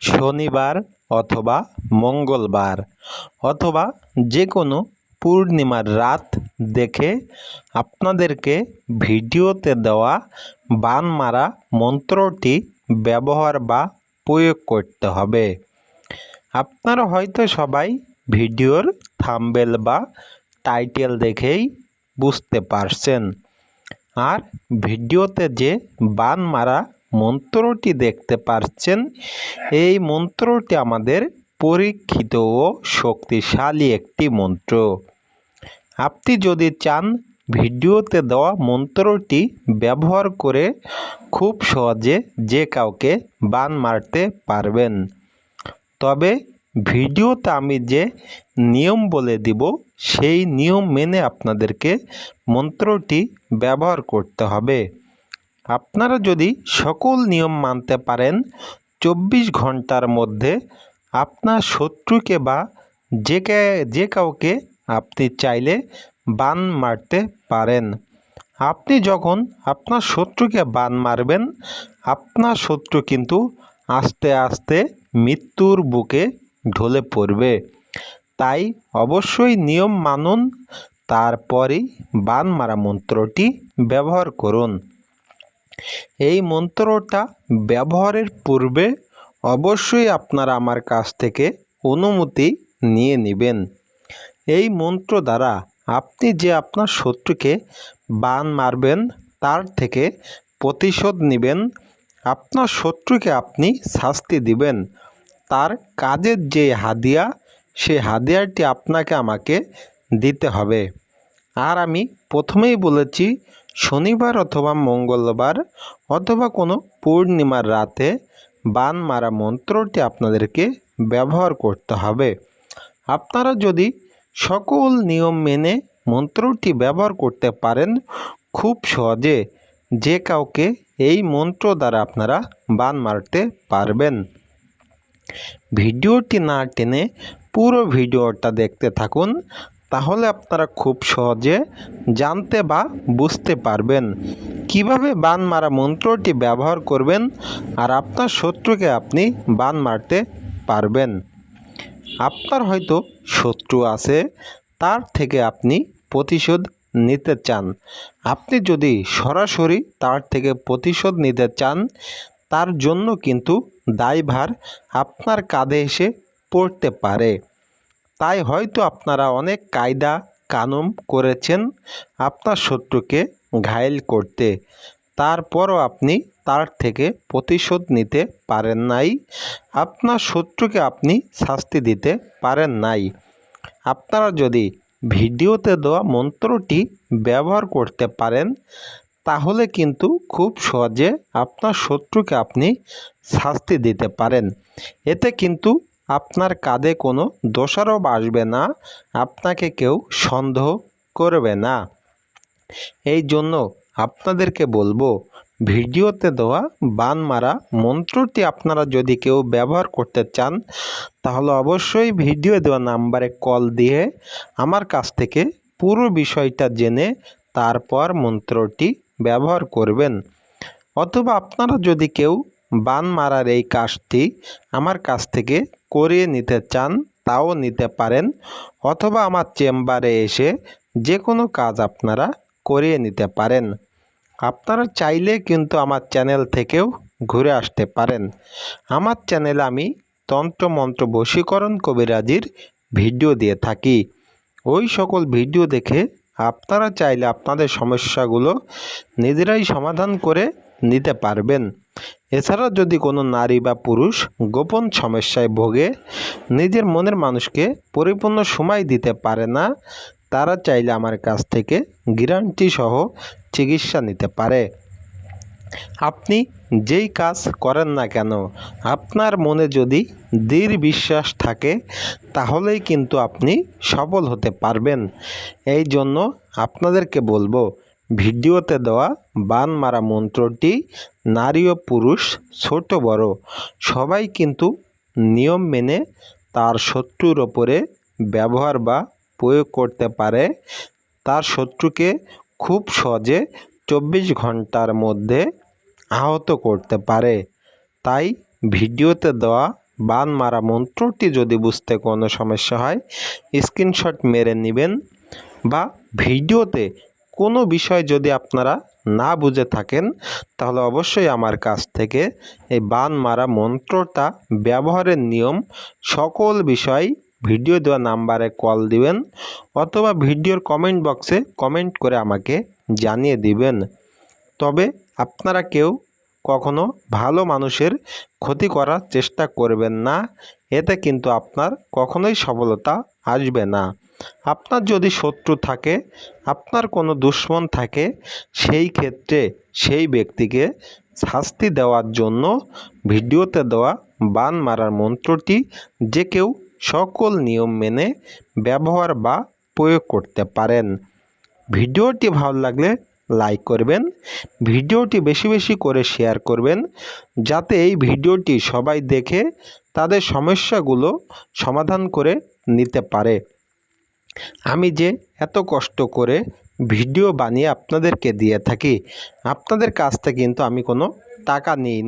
শনিবার অথবা মঙ্গলবার অথবা যে কোনো পূর্ণিমার রাত দেখে আপনাদেরকে ভিডিওতে দেওয়া বান মারা মন্ত্রটি ব্যবহার বা প্রয়োগ করতে হবে। আপনারা হয়তো সবাই ভিডিওর থাম্বেল বা টাইটেল দেখেই বুঝতে পারছেন। আর ভিডিওতে যে বান মারা মন্ত্রটি দেখতে পাচ্ছেন এই মন্ত্রটি আমাদের পরীক্ষিত ও শক্তিশালী একটি মন্ত্র। আপনি যদি চান ভিডিওতে দেওয়া মন্ত্রটি ব্যবহার করে খুব সহজে যে কাউকে বান মারতে পারবেন। তবে ভিডিওতে আমি যে নিয়ম বলে দিব, সেই নিয়ম মেনে আপনাদেরকে মন্ত্রটি ব্যবহার করতে হবে। আপনারা যদি সকল নিয়ম মানতে পারেন, চব্বিশ ঘণ্টার মধ্যে আপনার শত্রুকে বা যে যে কাউকে আপনি চাইলে বান মারতে পারেন। আপনি যখন আপনার শত্রুকে বান মারবেন, আপনার শত্রু কিন্তু আস্তে আস্তে মৃত্যুর বুকে ঢলে পড়বে। তাই অবশ্যই নিয়ম মানুন, তারপরেই বান মারা মন্ত্রটি ব্যবহার করুন। এই মন্ত্রটা ব্যবহারের পূর্বে অবশ্যই আপনারা আমার কাছ থেকে অনুমতি নিয়ে নেবেন। এই মন্ত্র দ্বারা আপনি যে আপনার শত্রুকে বান মারবেন, তার থেকে প্রতিশোধ নেবেন, আপনার শত্রুকে আপনি শাস্তি দিবেন। তার কাজের যে হাদিয়া সেই হাদিয়াটি আপনাকে আমাকে দিতে হবে। আর আমি প্রথমেই বলেছি শনিবার অথবা মঙ্গলবার অথবা কোনো পূর্ণিমার রাতে বান মারা মন্ত্রটি আপনাদেরকে ব্যবহার করতে হবে। আপনারা যদি সকল নিয়ম মেনে মন্ত্রটি ব্যবহার করতে পারেন, খুব সহজে যে কাউকে এই মন্ত্র দ্বারা আপনারা বান মারতে পারবেন। ভিডিওটি না টেনে পুরো ভিডিওটা দেখতে থাকুন। তাহলে আপনারা খুব সহজে জানতে বা বুঝতে পারবেন। কীভাবে বান মারা মন্ত্রটি ব্যবহার করবেন আর আপনার শত্রুকে আপনি বান মারতে পারবেন? আপনার হয়তো শত্রু আছে, তার থেকে আপনি প্রতিশোধ নিতে চান। আপনি যদি সরাসরি তার থেকে প্রতিশোধ নিতে চান, তার জন্য কিন্তু দায়ভার আপনার কাঁধে এসে পড়তে পারে। তাই হয়তো আপনারা অনেক কায়দা কানুন করেছেন আপনার শত্রুকে ঘায়েল করতে। তারপরও আপনি তার থেকে প্রতিশোধ নিতে পারেন নাই। আপনার শত্রুকে আপনি শাস্তি দিতে পারেন নাই। আপনারা যদি ভিডিওতে দেওয়া মন্ত্রটি ব্যবহার করতে পারেন, তাহলে কিন্তু খুব সহজে আপনার শত্রুকে আপনি শাস্তি দিতে পারেন। এতে কিন্তু আপনার কাঁধে কোনো দোষারোপ আসবে না, আপনাকে কেউ সন্দেহ করবে না। এই জন্য আপনাদেরকে বলব, ভিডিওতে দেওয়া বান মারা মন্ত্রটি আপনারা যদি কেউ ব্যবহার করতে চান, তাহলে অবশ্যই ভিডিও দেওয়া নাম্বারে কল দিয়ে আমার কাছ থেকে পুরো বিষয়টা জেনে তারপর মন্ত্রটি ব্যবহার করবেন। অথবা আপনারা যদি কেউ বান মারার এই কাজটি আমার কাছ থেকে করিয়ে নিতে চান, তাও নিতে পারেন, অথবা আমার চেম্বারে এসে যে কোনো কাজ আপনারা করিয়ে নিতে পারেন। আপনারা চাইলে কিন্তু আমার চ্যানেল থেকেও ঘুরে আসতে পারেন। আমার চ্যানেলে আমি তন্ত্রমন্ত্র বশীকরণ কবিরাজির ভিডিও দিয়ে থাকি। ওই সকল ভিডিও দেখে আপনারা চাইলে আপনাদের সমস্যাগুলো নিজেরাই সমাধান করে নিতে পারবেন। এছাড়া যদি কোনো নারী বা পুরুষ গোপন সমস্যায় ভোগে, নিজের মনের মানুষকে পরিপূর্ণ সময় দিতে পারে না, তারা চাইলে আমার কাছ থেকে গ্যারান্টি সহ চিকিৎসা নিতে পারে। আপনি যেই কাজ করেন না কেন, আপনার মনে যদি দৃঢ় বিশ্বাস থাকে, তাহলেই কিন্তু আপনি সফল হতে পারবেন। এই জন্য আপনাদেরকে বলব ভিডিওতে দেওয়া বান মারা মন্ত্রটি নারী ও পুরুষ ছোট বড়। সবাই কিন্তু নিয়ম মেনে তার শত্রুর ওপরে ব্যবহার বা প্রয়োগ করতে পারে। তার শত্রুকে খুব সহজে চব্বিশ ঘণ্টার মধ্যে আহত করতে পারে। তাই ভিডিওতে দেওয়া বান মারা মন্ত্রটি যদি বুঝতে কোনো সমস্যা হয়, স্ক্রিনশট মেরে নেবেন বা ভিডিওতে কোনো বিষয় যদি আপনারা না বুঝে থাকেন, তাহলে অবশ্যই আমার কাছ থেকে এই বান মারা মন্ত্রটা, ব্যবহারের নিয়ম, সকল বিষয় ভিডিও দেওয়া নাম্বারে কল দিবেন অথবা ভিডিওর কমেন্ট বক্সে কমেন্ট করে আমাকে জানিয়ে দিবেন। তবে আপনারা কেউ কখনো ভালো মানুষের ক্ষতি করার চেষ্টা করবেন না, এতে কিন্তু আপনার কখনোই সফলতা আসবে না। আপনার যদি শত্রু থাকে, আপনার কোনো দুশ্মন থাকে, সেই ক্ষেত্রে সেই ব্যক্তিকে শাস্তি দেওয়ার জন্য ভিডিওতে দেওয়া বান মারার মন্ত্রটি যে কেউ সকল নিয়ম মেনে ব্যবহার বা প্রয়োগ করতে পারেন। ভিডিওটি ভালো লাগলে লাইক করবেন, ভিডিওটি বেশি বেশি করে শেয়ার করবেন, যাতে এই ভিডিওটি সবাই দেখে তাদের সমস্যাগুলো সমাধান করে নিতে পারে। আমি যে এত কষ্ট করে ভিডিও বানিয়ে আপনাদেরকে দিয়ে থাকি, আপনাদের কাছ থেকে কিন্তু আমি কোনো টাকা নিই